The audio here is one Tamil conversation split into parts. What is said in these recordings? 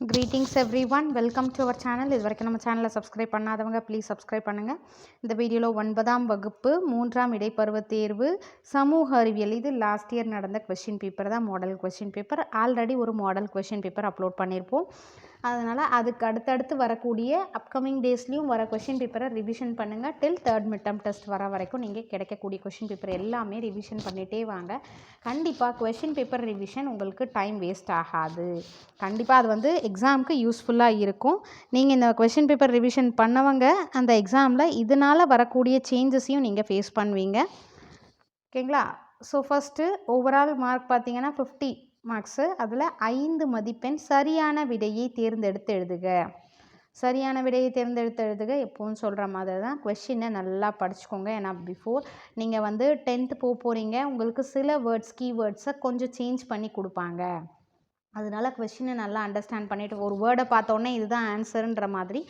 Greetings everyone welcome to our channel இது வரைக்கும் நம்ம சேனலை சப்ஸ்கிரைப் பண்ணாதவங்க ப்ளீஸ் சப்ஸ்கிரைப் பண்ணுங்கள் இந்த வீடியோவில் ஒன்பதாம் வகுப்பு மூன்றாம் இடைப்பருவ தேர்வு சமூக அறிவியல். இது லாஸ்ட் இயர் நடந்த கொஷின் பேப்பர் தான் மாடல் கொஷின் பேப்பர் ஆல்ரெடி ஒரு மாடல் கொஷின் பேப்பர் அப்லோட் பண்ணியிருப்போம் அதனால் அதுக்கு அடுத்தடுத்து வரக்கூடிய அப்கமிங் டேஸ்லேயும் வர கொஷின் பேப்பரை ரிவிஷன் பண்ணுங்கள் டில் தேர்ட் மிட்டம் டெஸ்ட் வர வரைக்கும் நீங்கள் கிடைக்கக்கூடிய கொஷின் பேப்பர் எல்லாமே ரிவிஷன் பண்ணிகிட்டே வாங்க. கண்டிப்பாக கொஷின் பேப்பர் ரிவிஷன் உங்களுக்கு டைம் வேஸ்ட் ஆகாது. கண்டிப்பாக அது வந்து எக்ஸாமுக்கு யூஸ்ஃபுல்லாக இருக்கும். நீங்கள் இந்த கொஷின் பேப்பர் ரிவிஷன் பண்ணவங்க அந்த எக்ஸாமில் இதனால் வரக்கூடிய சேஞ்சஸையும் நீங்கள் ஃபேஸ் பண்ணுவீங்க. ஓகேங்களா? ஸோ ஃபஸ்ட்டு ஓவரால் மார்க் பார்த்தீங்கன்னா ஃபிஃப்டி மார்க்ஸு அதில் ஐந்து மதிப்பெண் சரியான விடையை தேர்ந்தெடுத்து எழுதுக. சரியான விடையை தேர்ந்தெடுத்து எழுதுக. எப்போவும் சொல்கிற மாதிரி தான் கொஷினை நல்லா படிச்சுக்கோங்க. ஏன்னா பிஃபோர் நீங்கள் வந்து டென்த்து போக போகிறீங்க உங்களுக்கு சில வேர்ட்ஸ் கீவேர்ட்ஸை கொஞ்சம் சேஞ்ச் பண்ணி கொடுப்பாங்க. அதனால கொஷினை நல்லா அண்டர்ஸ்டாண்ட் பண்ணிவிட்டு ஒரு வேர்டை பார்த்தோன்னே இதுதான் ஆன்சருன்ற மாதிரி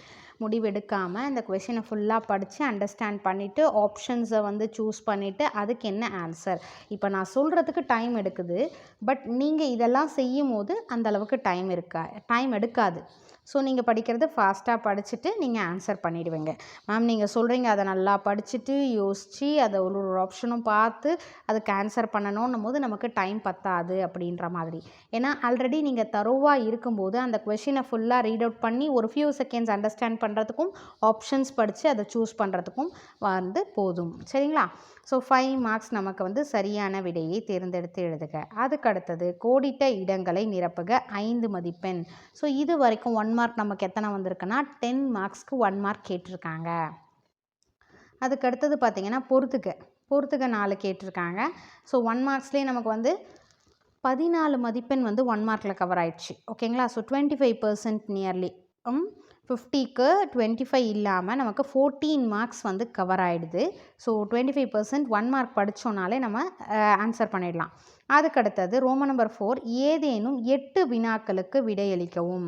முடிவெடுக்காமல் இந்த கொஷினை ஃபுல்லாக படித்து அண்டர்ஸ்டாண்ட் பண்ணிவிட்டு ஆப்ஷன்ஸை வந்து சூஸ் பண்ணிவிட்டு அதுக்கு என்ன ஆன்சர் இப்போ நான் சொல்கிறதுக்கு டைம் எடுக்குது. பட் நீங்கள் இதெல்லாம் செய்யும் போது அந்தளவுக்கு டைம் இருக்கா? டைம் எடுக்காது. ஸோ நீங்கள் படிக்கிறது ஃபாஸ்ட்டாக படிச்சுட்டு நீங்கள் ஆன்சர் பண்ணிவிடுவீங்க மேம் நீங்கள் சொல்கிறீங்க அதை நல்லா படிச்சுட்டு யோசித்து அதை ஒரு ஒரு ஆப்ஷனும் பார்த்து அதுக்கு ஆன்சர் பண்ணணுன்னும் போது நமக்கு டைம் பத்தாது அப்படின்ற மாதிரி. ஏன்னா ஆல்ரெடி நீங்கள் தரோவாக இருக்கும்போது அந்த கொஷினை ஃபுல்லாக ரீட் அவுட் பண்ணி ஒரு ஃபியூ செகண்ட்ஸ் அண்டர்ஸ்டாண்ட் பண்ணுறதுக்கும் ஆப்ஷன்ஸ் படித்து அதை சூஸ் பண்ணுறதுக்கும் வந்து போதும். சரிங்களா? ஸோ ஃபைவ் மார்க்ஸ் நமக்கு வந்து சரியான விடையை தேர்ந்தெடுத்து எழுதுக. அதுக்கு அடுத்தது கோடிட்ட இடங்களை நிரப்புக. ஐந்து மதிப்பெண். ஸோ இது வரைக்கும் ஒன் மார்க் நமக்கு எத்தனை வந்திருக்குன்னா டென் மார்க்ஸ்க்கு ஒன் மார்க் கேட்டிருக்காங்க. அதுக்கு அடுத்தது பார்த்திங்கன்னா பொறுத்துக்க. பொறுத்துக்க நாலு கேட்டிருக்காங்க. ஸோ ஒன் மார்க்ஸ்லேயே நமக்கு வந்து பதினாலு மதிப்பெண் வந்து ஒன் மார்க்கில் கவர் ஆயிடுச்சு. ஓகேங்களா so twenty five percent nearly ஃபிஃப்டிக்கு டுவெண்ட்டி ஃபைவ் இல்லாமல் நமக்கு ஃபோர்டீன் மார்க்ஸ் வந்து கவர் ஆகிடுது so twenty five percent one mark படித்தோனாலே நம்ம ஆன்சர் பண்ணிடலாம். அதுக்கடுத்தது ரோம நம்பர் ஃபோர் ஏதேனும் எட்டு வினாக்களுக்கு விடையளிக்கவும்.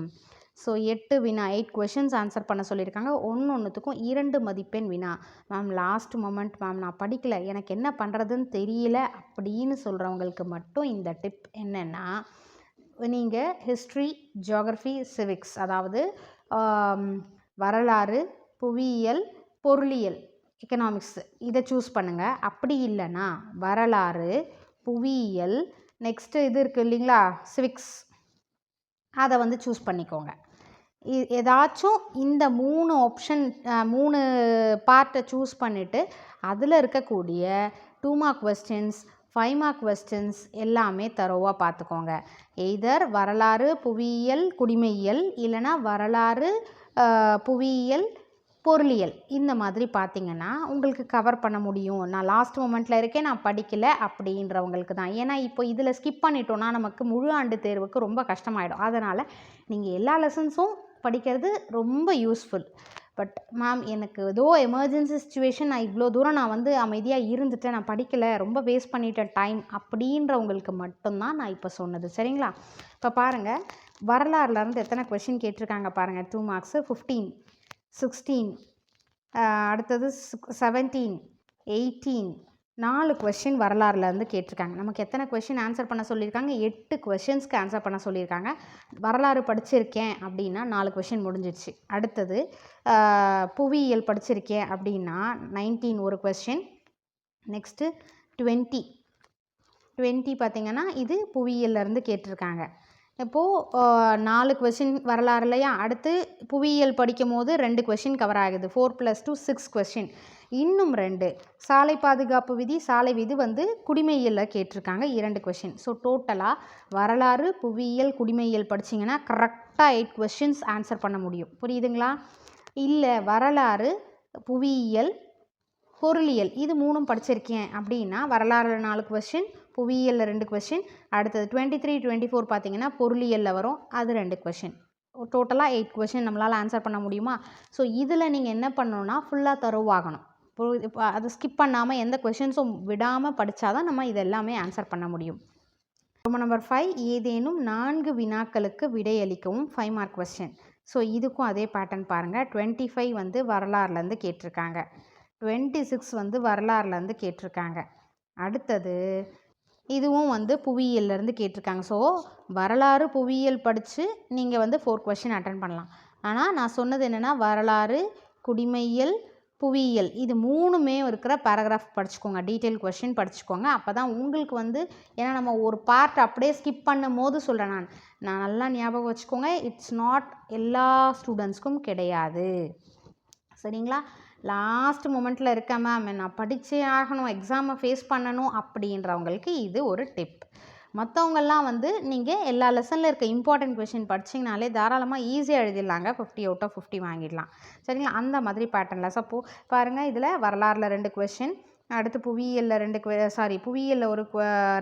ஸோ எட்டு வினா எயிட் கொஷின்ஸ் ஆன்சர் பண்ண சொல்லியிருக்காங்க. ஒன்று ஒன்றுத்துக்கும் இரண்டு மதிப்பெண் வினா. மேம் லாஸ்ட் மொமெண்ட் மேம் நான் படிக்கல. எனக்கு என்ன பண்ணுறதுன்னு தெரியல அப்படின்னு சொல்கிறவங்களுக்கு மட்டும் இந்த டிப் என்னென்னா நீங்கள் ஹிஸ்ட்ரி ஜியாகிரஃபி சிவிக்ஸ் அதாவது வரலாறு புவியியல் பொருளியல் எக்கனாமிக்ஸ் இதை சூஸ் பண்ணுங்கள் அப்படி இல்லைன்னா வரலாறு புவியியல் நெக்ஸ்ட்டு இது இருக்குது இல்லைங்களா? சிவிக்ஸ் அதை வந்து சூஸ் பண்ணிக்கோங்க. ஏதாச்சும் இந்த மூணு ஆப்ஷன் மூணு பார்ட்டை சூஸ் பண்ணிவிட்டு அதில் இருக்கக்கூடிய two mark questions five mark questions எல்லாமே தரோவாக பார்த்துக்கோங்க. எய்தர் வரலாறு புவியியல் குடிமையியல் இல்லைனா வரலாறு புவியியல் பொருளியல். இந்த மாதிரி பார்த்தீங்கன்னா உங்களுக்கு கவர் பண்ண முடியும். நான் லாஸ்ட் மூமெண்ட்டில் இருக்கேன் நான் படிக்கலை அப்படின்றவங்களுக்கு தான். ஏன்னா இப்போ இதில் ஸ்கிப் பண்ணிட்டோன்னா நமக்கு முழு ஆண்டு தேர்வுக்கு ரொம்ப கஷ்டமாயிடும். அதனால் நீங்கள் எல்லா லெசன்ஸும் படிக்கிறது ரொம்ப யூஸ்ஃபுல் பட் மேம் எனக்கு ஏதோ எமர்ஜென்சி சுச்சுவேஷன் நான் இவ்வளோ தூரம் நான் வந்து அமைதியாக இருந்துட்டேன் நான் படிக்கலை ரொம்ப வேஸ்ட் பண்ணிட்டேன் டைம் அப்படின்றவங்களுக்கு மட்டும்தான் நான் இப்போ சொன்னது. சரிங்களா? இப்போ பாருங்கள் வரலாறுலேருந்து எத்தனை கொஷின் கேட்டிருக்காங்க பாருங்கள் டூ மார்க்ஸு ஃபிஃப்டீன் சிக்ஸ்டீன் அடுத்தது செவன்டீன் எயிட்டீன் நாலு கொஷின் வரலாறுலேருந்து கேட்டிருக்காங்க. நமக்கு எத்தனை கொஷின் ஆன்சர் பண்ண சொல்லியிருக்காங்க? எட்டு கொஷின்ஸ்க்கு ஆன்சர் பண்ண சொல்லியிருக்காங்க. வரலாறு படிச்சிருக்கேன் அப்படின்னா நாலு கொஷின் முடிஞ்சிடுச்சு. அடுத்தது புவியியல் படிச்சிருக்கேன் அப்படின்னா நைன்டீன் ஒரு கொஷின் நெக்ஸ்ட்டு டுவெண்ட்டி டுவெண்ட்டி பார்த்திங்கன்னா இது புவியியல்லேருந்து கேட்டிருக்காங்க. இப்போது நாலு கொஷின் வரலாறு இல்லையா அடுத்து புவியியல் படிக்கும் போது ரெண்டு கொஷின் கவர் ஆகுது. Four plus two six question இன்னும் ரெண்டு. சாலை பாதுகாப்பு விதி சாலை விதி வந்து குடிமையியலில் கேட்டிருக்காங்க. இரண்டு கொஷின் ஸோ டோட்டலாக வரலாறு புவியியல் குடிமையியல் படிச்சிங்கன்னா கரெக்டாக எயிட் கொஷின்ஸ் ஆன்சர் பண்ண முடியும். புரியுதுங்களா? இல்லை வரலாறு புவியியல் பொருளியல் இது மூணும் படிச்சிருக்கேன் அப்படின்னா வரலாறு நாலு கொஷின் புவியியலில் ரெண்டு கொஷின் அடுத்தது டுவெண்ட்டி த்ரீ டுவெண்ட்டி ஃபோர் பார்த்தீங்கன்னா பொருளியலில் வரும். அது ரெண்டு கொஷின் டோட்டலாக எயிட் கொஷின் நம்மளால் ஆன்சர் பண்ண முடியுமா? ஸோ இதில் நீங்கள் என்ன பண்ணணுன்னா ஃபுல்லாக தருவாகணும். இப்போ அதை ஸ்கிப் பண்ணாமல் எந்த கொஷின்ஸும் விடாமல் படித்தா தான் நம்ம இதெல்லாமே ஆன்சர் பண்ண முடியும். ரொம்ப நம்பர் ஃபைவ் ஏதேனும் நான்கு வினாக்களுக்கு விடையளிக்கவும் ஃபைவ் மார்க் கொஸ்டின் ஸோ இதுக்கும் அதே பேட்டர்ன் பாருங்கள் டுவெண்ட்டி ஃபைவ் வந்து வரலாறுலேருந்து கேட்டிருக்காங்க. டுவெண்ட்டி சிக்ஸ் வந்து வரலாறுலேருந்து கேட்டிருக்காங்க. அடுத்தது இதுவும் வந்து புவியியல்லேருந்து கேட்டிருக்காங்க. ஸோ வரலாறு புவியியல் படித்து நீங்கள் வந்து ஃபோர் கொஷின் அட்டன் பண்ணலாம். ஆனால் நான் சொன்னது என்னென்னா வரலாறு குடிமையியல் புவியியல் இது மூணுமே இருக்கிற பேராகிராஃப் படிச்சுக்கோங்க. டீட்டெயில் கொஷின் படிச்சுக்கோங்க. அப்போ தான் உங்களுக்கு வந்து ஏன்னா நம்ம ஒரு பார்ட் அப்படியே ஸ்கிப் பண்ணும் போது சொல்கிறேன் நான். நான் நல்லா ஞாபகம் வச்சுக்கோங்க. இட்ஸ் நாட் எல்லா ஸ்டூடெண்ட்ஸ்க்கும் கிடையாது. சரிங்களா? லாஸ்ட் மூமெண்ட்டில் இருக்க மேம் நான் படித்தே ஆகணும் எக்ஸாமை ஃபேஸ் பண்ணணும் அப்படின்றவங்களுக்கு இது ஒரு டிப் மற்றவங்கெல்லாம் வந்து நீங்கள் எல்லா லெசனில் இருக்க இம்பார்ட்டன்ட் கொஷின் படிச்சிங்கனாலே தாராளமாக ஈஸியாக எழுதிடலாங்க. ஃபிஃப்டி அவுட் ஆஃப் ஃபிஃப்டி வாங்கிடலாம். சரிங்களா? அந்த மாதிரி பேட்டர்னில் சப்போ பாருங்கள் இதில் வரலாறில் ரெண்டு கொஷின் அடுத்து புவியியலில் ரெண்டு சாரி புவியியலில் ஒரு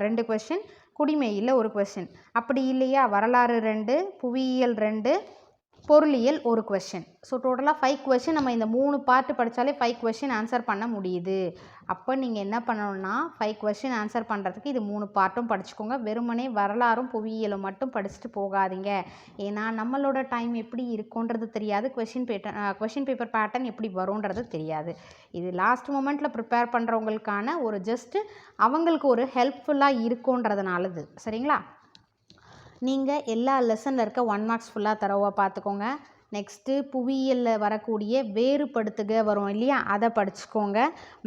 ரெண்டு கொஷின் குடிமையில் ஒரு கொஷின் அப்படி இல்லையா? வரலாறு ரெண்டு புவியியல் ரெண்டு பொருளியல் ஒரு கொஷின் ஸோ டோட்டலாக ஃபைவ் கொஷின் நம்ம இந்த மூணு பார்ட்டு படித்தாலே ஃபைவ் கொஷின் ஆன்சர் பண்ண முடியுது. அப்போ நீங்கள் என்ன பண்ணணும்னா ஃபைவ் கொஷின் ஆன்சர் பண்ணுறதுக்கு இது மூணு பார்ட்டும் படிச்சுக்கோங்க. வெறுமனே வரலாறும் புவியியலும் மட்டும் படிச்சுட்டு போகாதீங்க. ஏன்னா நம்மளோட டைம் எப்படி இருக்குன்றது தெரியாது. Question pattern question paper pattern எப்படி வரும்ன்றது தெரியாது. இது லாஸ்ட் மூமெண்ட்டில் ப்ரிப்பேர் பண்ணுறவங்களுக்கான ஒரு ஜஸ்ட்டு அவங்களுக்கு ஒரு ஹெல்ப்ஃபுல்லாக இருக்குன்றதுனாலது சரிங்களா? நீங்கள் எல்லா லெசனில் இருக்க ஒன் மார்க்ஸ் ஃபுல்லாக தரவாக பார்த்துக்கோங்க நெக்ஸ்ட்டு புவியியலில் வரக்கூடிய வேறுபடுத்துக வரும் இல்லையா? அதை படிச்சுக்கோங்க.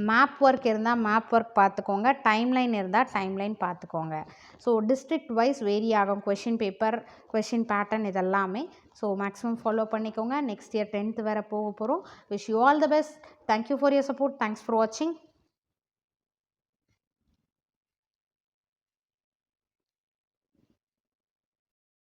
மேப் ஒர்க் இருந்தால் மேப் ஒர்க் பார்த்துக்கோங்க டைம்லைன் இருந்தால் டைம்லைன் பார்த்துக்கோங்க ஸோ டிஸ்ட்ரிக்ட் வைஸ் வேரி ஆகும். கொஷின் பேப்பர் கொஷின் பேட்டர்ன் இதெல்லாமே. ஸோ மேக்ஸிமம் ஃபாலோ பண்ணிக்கோங்க. நெக்ஸ்ட் இயர் டென்த்து வேறு போக போகிறோம் wish you all the best thank you for your support thanks for வாட்சிங்